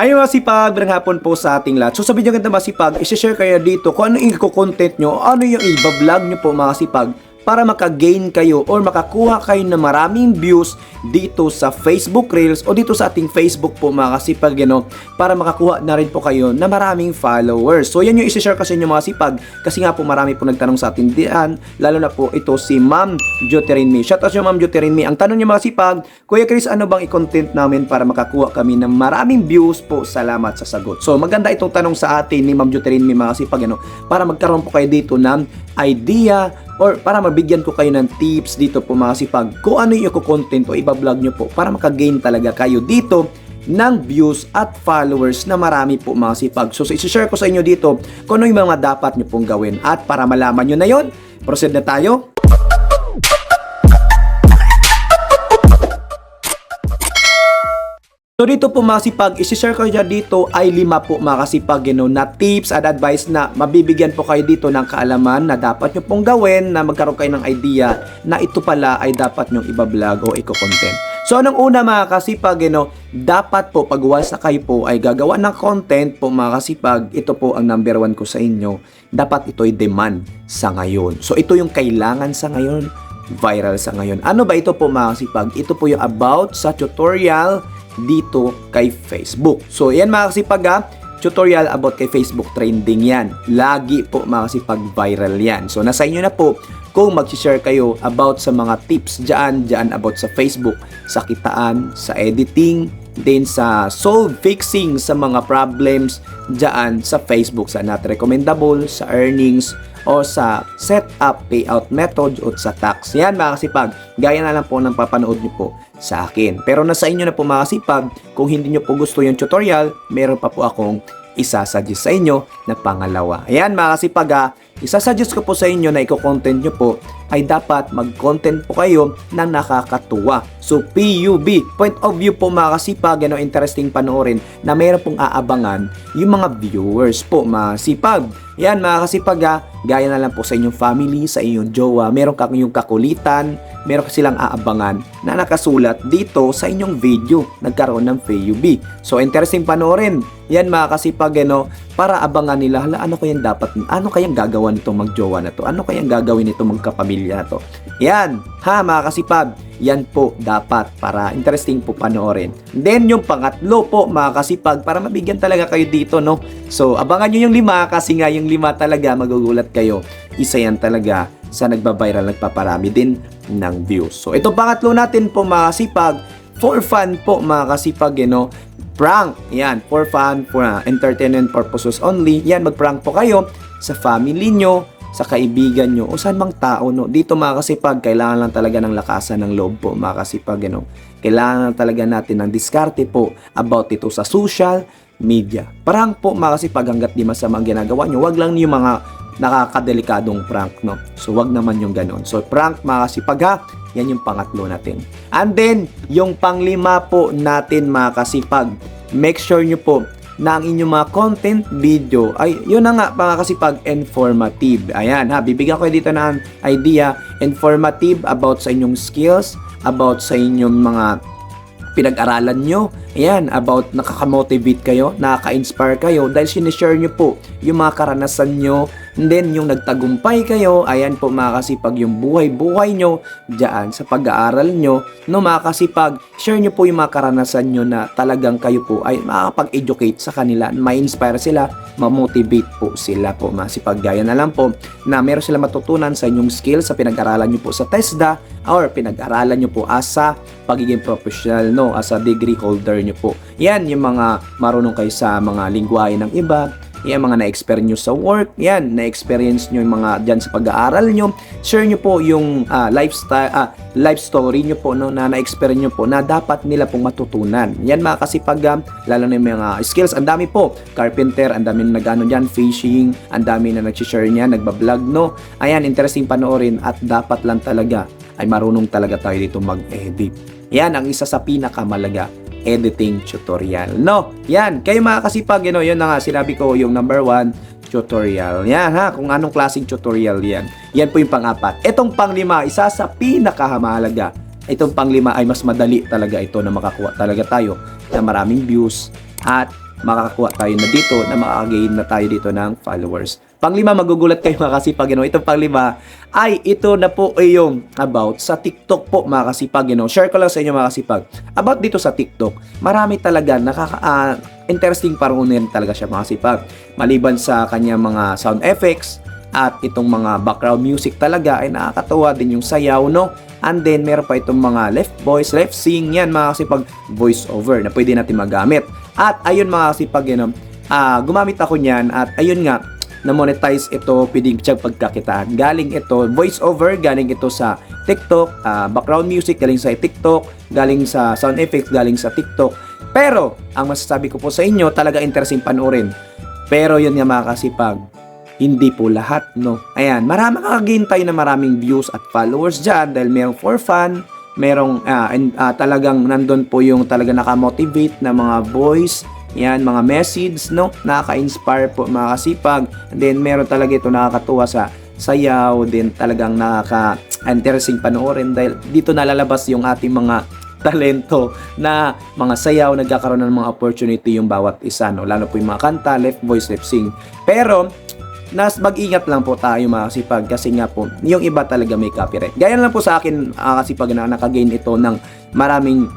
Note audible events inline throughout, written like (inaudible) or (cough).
Ay masipag, magandang hapon po sa ating lahat. So sa video ganda masipag, isi-share kayo dito kung ano yung content nyo, ano yung i-vlog nyo po mga sipag para maka-gain kayo or makakuha kayo ng maraming views dito sa Facebook Reels o dito sa ating Facebook po mga kasipag you know, para makakuha na rin po kayo na maraming followers. So yan yung isi-share kasi inyo mga sipag kasi nga po marami po nagtanong sa atin diyan lalo na po ito si Ma'am Joterinmi. Shout out sa Ma'am Joterinmi. Ang tanong niya mga sipag, Kuya Chris ano bang i-content namin para makakuha kami ng maraming views po? Salamat sa sagot. So maganda itong tanong sa atin ni Ma'am Joterinmi mga sipag know, para magkaroon po kayo dito ng idea or para mabigyan ko kayo ng tips dito po mga sipag kung ano yung content o iba-vlog nyo po para makagain talaga kayo dito ng views at followers na marami po mga sipag. So, so isi-share ko sa inyo dito kung ano yung mga dapat nyo pong gawin at para malaman nyo na yon proceed na tayo. So dito po mga sipag, isi-share ko dyan dito ay lima po mga kasipag you know, na tips at advice na mabibigyan po kayo dito ng kaalaman na dapat nyo pong gawin na magkaroon kayo ng idea na ito pala ay dapat nyong ibablog o i-content. So anong una mga kasipag, you know, dapat po pag once na kayo po ay gagawa ng content po mga kasipag, ito po ang number one ko sa inyo, dapat ito'y demand sa ngayon. So ito yung kailangan sa ngayon, viral sa ngayon. Ano ba ito po mga kasipag? Ito po yung about sa tutorial dito kay Facebook. So, yan mga kasipag ha, tutorial about kay Facebook trending yan. Lagi po mga kasipag viral yan. So, nasa inyo na po kung mag-share kayo about sa mga tips dyan, dyan about sa Facebook, sa kitaan, sa editing, din sa solve fixing sa mga problems dyan sa Facebook sa not recommendable, sa earnings, o sa setup payout method o sa tax. Yan mga kasipag, gaya na lang po ng papanood nyo po sa akin. Pero nasa inyo na po mga kasipag, kung hindi nyo po gusto yung tutorial, meron pa po akong isasuggest sa inyo na pangalawa. Ayan mga kasipag ha, isasuggest ko po sa inyo na i-content nyo po ay dapat mag-content po kayo na nakakatuwa. So PUB, point of view po mga kasipag, ano interesting panoorin na mayroon pong aabangan yung mga viewers po mga sipag. Yan mga kasipag ha, gaya na lang po sa inyong family, sa inyong jowa, meron kang yung kakulitan, meron silang aabangan na nakasulat dito sa inyong video. Nagkaroon ng PUB. So interesting panoorin. Yan mga kasipag, ano, para abangan nila, hala, ano kayang dapat, ano kayang gagawa nitong magjowa na to? Ano kayang gagawin nitong magkapamilya na to? Yan, ha mga kasipag, yan po dapat para interesting po panoorin. Then yung pangatlo po mga kasipag para mabigyan talaga kayo dito no. So abangan nyo yung lima kasi nga yung lima talaga magugulat kayo. Isa yan talaga sa nagbabiral nagpaparami din ng views. So ito pangatlo natin po mga kasipag for fun po mga kasipag you know, prank. Yan, for fun, for uh, entertainment purposes only. Yan, mag-prank po kayo sa family nyo, sa kaibigan nyo, o saan mang tao, no? Dito mga kasipag, kailangan lang talaga ng lakasan ng loob po, mga kasipag, ano? Kailangan lang talaga natin ng diskarte po about ito sa social media. Prank po, mga kasipag, hanggat di masama ang ginagawa nyo, wag lang yung mga nakakadelikadong prank, no? So, wag naman yung ganon. So, prank, mga kasipag, ha? Yan yung pangatlo natin. And then, yung panglima po natin, mga kasipag, make sure nyo po na ang inyong mga content video ay yun na nga mga kasipag informative. Ayan ha, bibigyan ko dito ng idea informative about sa inyong skills, about sa inyong mga pinag-aralan nyo. Ayan, about nakaka-motivate kayo, nakaka-inspire kayo dahil sinishare nyo po yung mga karanasan nyo and then yung nagtagumpay kayo, ayan po mga kasipag yung buhay-buhay nyo dyan sa pag-aaral nyo. No mga kasipag, share nyo po yung mga karanasan nyo na talagang kayo po ay makakapag-educate sa kanila, ma-inspire sila, ma-motivate po sila po mga kasipag. Gaya na lang po na meron sila matutunan sa inyong skills sa pinag-aralan nyo po sa TESDA or pinag-aralan nyo po as sa pagiging professional no as a degree holder nyo po. Yan yung mga marunong kayo sa mga lingwahe ng iba, yan mga na-experience nyo sa work, yan, na-experience nyo yung mga dyan sa pag-aaral nyo, share nyo po yung ah, lifestyle, ah, life story nyo po, no, na na-experience nyo po, na dapat nila pong matutunan. Yan mga kasipag, ah, lalo na yung mga skills, ang dami po, carpenter, ang dami na nag-ano dyan, fishing, ang dami na nag-share niya, nagbablog, no, ayan, interesting panoorin, at dapat lang talaga, ay marunong talaga tayo dito mag-edit. Yan ang isa sa pinakamalaga editing tutorial. No, yan. Kayo mga kasipag, you know, yun na nga, sinabi ko yung number one, tutorial. Yan ha, kung anong klaseng tutorial yan. Yan po yung pang-apat. Etong pang-lima, isa sa pinakamahalaga, itong panglima ay mas madali talaga ito na makakuha talaga tayo na maraming views at makakakuha tayo na dito na makakagain na tayo dito ng followers. Panglima, magugulat kayo mga kasipag, know, itong panglima ay ito na po ay yung about sa TikTok po mga kasipag, know. Share ko lang sa inyo mga kasipag. About dito sa TikTok, marami talaga nakaka ah, interesting parunin talaga siya mga kasipag. Maliban sa kanya mga sound effects at itong mga background music talaga ay nakakatawa din yung sayaw, no? And then, meron pa itong mga left voice, left sing, yan mga kasipag voice over na pwede natin magamit. At ayun mga kasipag, you know, ah, gumamit ako niyan at ayun nga, na monetize ito, pwedeng siyang pagkakitaan. Galing ito, voice over, galing ito sa TikTok, ah, background music, galing sa TikTok, galing sa sound effects, galing sa TikTok. Pero, ang masasabi ko po sa inyo, talaga interesting panoorin. Pero yun nga mga kasipag, hindi po lahat, no? Ayan, marami makakagain tayo ng maraming views at followers dyan dahil merong for fun, merong ah, and, ah, talagang nandun po yung talaga nakamotivate na mga voice, yan, mga message, no? Nakaka-inspire po, mga kasipag. And then, meron talaga ito nakakatuwa sa sayaw, din talagang nakaka-interesting panoorin dahil dito nalalabas yung ating mga (laughs) talento na mga sayaw, nagkakaroon ng mga opportunity yung bawat isa, no? Lalo po yung mga kanta, left voice, left sing. Pero, nas mag-ingat lang po tayo mga kasipag kasi nga po, yung iba talaga may copyright. Gaya lang po sa akin, mga kasipag, na nakagain ito ng maraming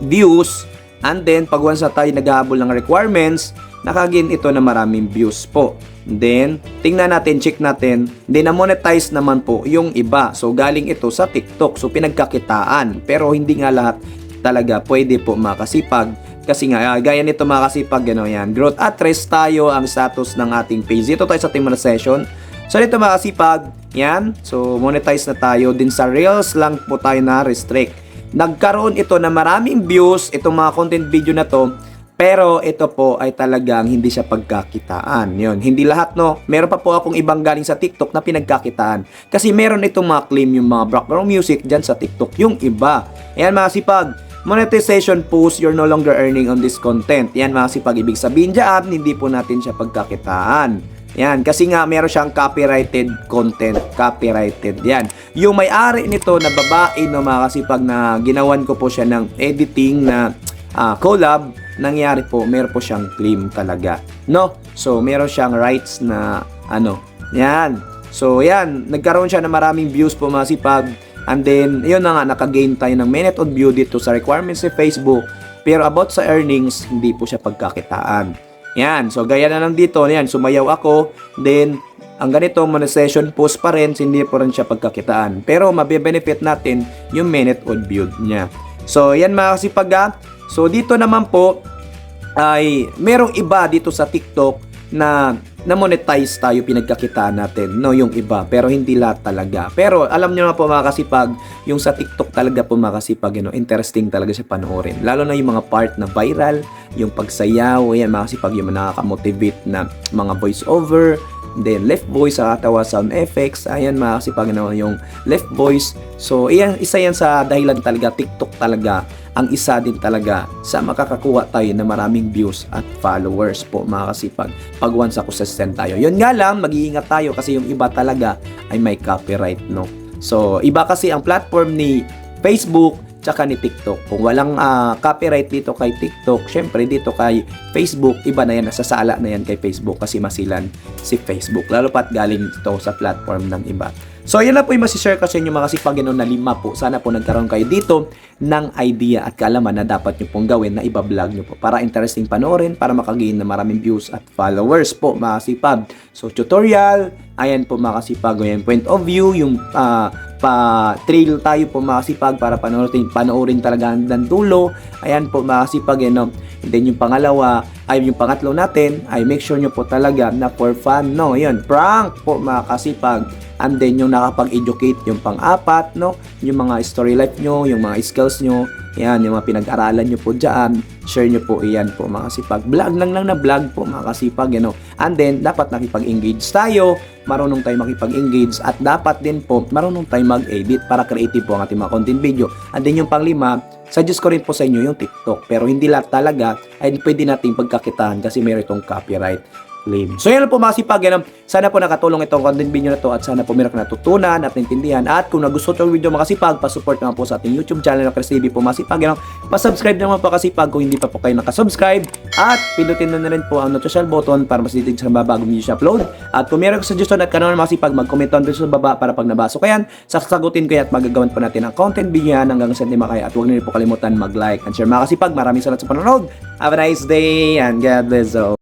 views and then pag once na tayo naghahabol ng requirements, nakagain ito na maraming views po. Then, tingnan natin, check natin, then na-monetize naman po yung iba. So, galing ito sa TikTok. So, pinagkakitaan. Pero hindi nga lahat talaga pwede po makasipag. Kasi nga, ah, gaya nito makasipag, gano'n yan. Growth at rest tayo ang status ng ating page. Dito tayo sa ating mga session. So, dito makasipag, yan. So, monetize na tayo. Din sa Reels lang po tayo na restrict. Nagkaroon ito na maraming views, itong mga content video na to, pero ito po ay talagang hindi siya pagkakitaan. Yun, hindi lahat no. Meron pa po akong ibang galing sa TikTok na pinagkakitaan. Kasi meron itong mga claim yung mga background music dyan sa TikTok. Yung iba. Ayan mga sipag. Monetization post, you're no longer earning on this content. Yan mga sipag. Ibig sabihin dyan, hindi po natin siya pagkakitaan. Yan, kasi nga meron siyang copyrighted content, copyrighted. Yan. Yung may-ari nito na babae no mga kasipag na ginawan ko po siya ng editing na ah, collab, nangyari po, meron po siyang claim talaga. No? So, meron siyang rights na ano. Yan. So, yan. Nagkaroon siya ng maraming views po mga sipag. And then, yun na nga, nakagain tayo ng minute on view dito sa requirements sa Facebook. Pero about sa earnings, hindi po siya pagkakitaan. Yan. So, gaya na lang dito. Yan. Sumayaw ako. Then, ang ganito, monetization post pa rin, hindi po rin siya pagkakitaan. Pero, mabibenefit natin yung minute on view niya. So, yan mga kasipag ah. So, dito naman po, ay merong iba dito sa TikTok na na monetize tayo pinagkakitaan natin no yung iba. Pero hindi lahat talaga. Pero alam niyo na po mga kasipag yung sa TikTok talaga po mga kasipag you know, interesting talaga siya panoorin. Lalo na yung mga part na viral yung pagsayaw yan mga kasipag yung nakaka-motivate na mga voice over then left voice sa katawa sound effects ayan mga kasipag know, yung left voice. So iyan isa yan sa dahilan talaga TikTok talaga ang isa din talaga sa makakakuha tayo ng maraming views at followers po mga kasipag pag once ako sustain tayo. Yun nga lang, mag-iingat tayo kasi yung iba talaga ay may copyright, no? So, iba kasi ang platform ni Facebook tsaka ni TikTok. Kung walang ah, copyright dito kay TikTok, syempre dito kay Facebook, iba na yan, nasasala na yan kay Facebook kasi masilan si Facebook. Lalo pat galing ito sa platform ng iba. So, yan na po yung masishare ko sa inyo mga sipagino na lima po. Sana po nagkaroon kayo dito ng idea at kaalaman na dapat nyo pong gawin na iba-vlog nyo po para interesting panoorin, para makagain na maraming views at followers po mga sipag. So, tutorial, ayan po mga kasipag, yung point of view, yung ah, pa-trail tayo po mga kasipag para panoorin, panoorin talaga hanggang dulo. Ayan po mga kasipag, you know. And then yung pangalawa, ay yung pangatlo natin, ay make sure nyo po talaga na for fun, no? Yun, prank po mga kasipag. And then yung nakapag-educate, yung pang-apat, no? Yung mga story life nyo, yung mga skills nyo, yan, yung mga pinag-aralan nyo po dyan, share nyo po iyan po mga kasipag. Vlog lang lang na vlog po mga kasipag, you know. And then, dapat nakipag-engage tayo, marunong tayo makipag-engage, at dapat din po, marunong tayo mag-edit para creative po ang ating mga content video. And then yung panglima, suggest ko rin po sa inyo yung TikTok. Pero hindi lahat talaga ay pwede nating pagkakitaan kasi meron itong copyright. Claim. So yan po mga sipag, sana po nakatulong itong content video na to at sana po meron natutunan at naintindihan. At kung nagustuhan yung video mga sipag, pasupport naman po sa ating YouTube channel na Chris TV po mga sipag, pasubscribe naman po kasi pag kung hindi pa po kayo nakasubscribe. At pindutin na, na rin po ang notification button para mas ditig sa mga bagong video siya upload. At kung meron suggestion at kanon mga sipag, mag-comment down sa baba para pag nabasa ko yan, sasagutin ko yan at magagawan po natin ang content video yan hanggang sa hindi makaya at huwag niyo po kalimutan mag-like and share mga kasipag, maraming salamat sa panonood. Have a nice day and God bless all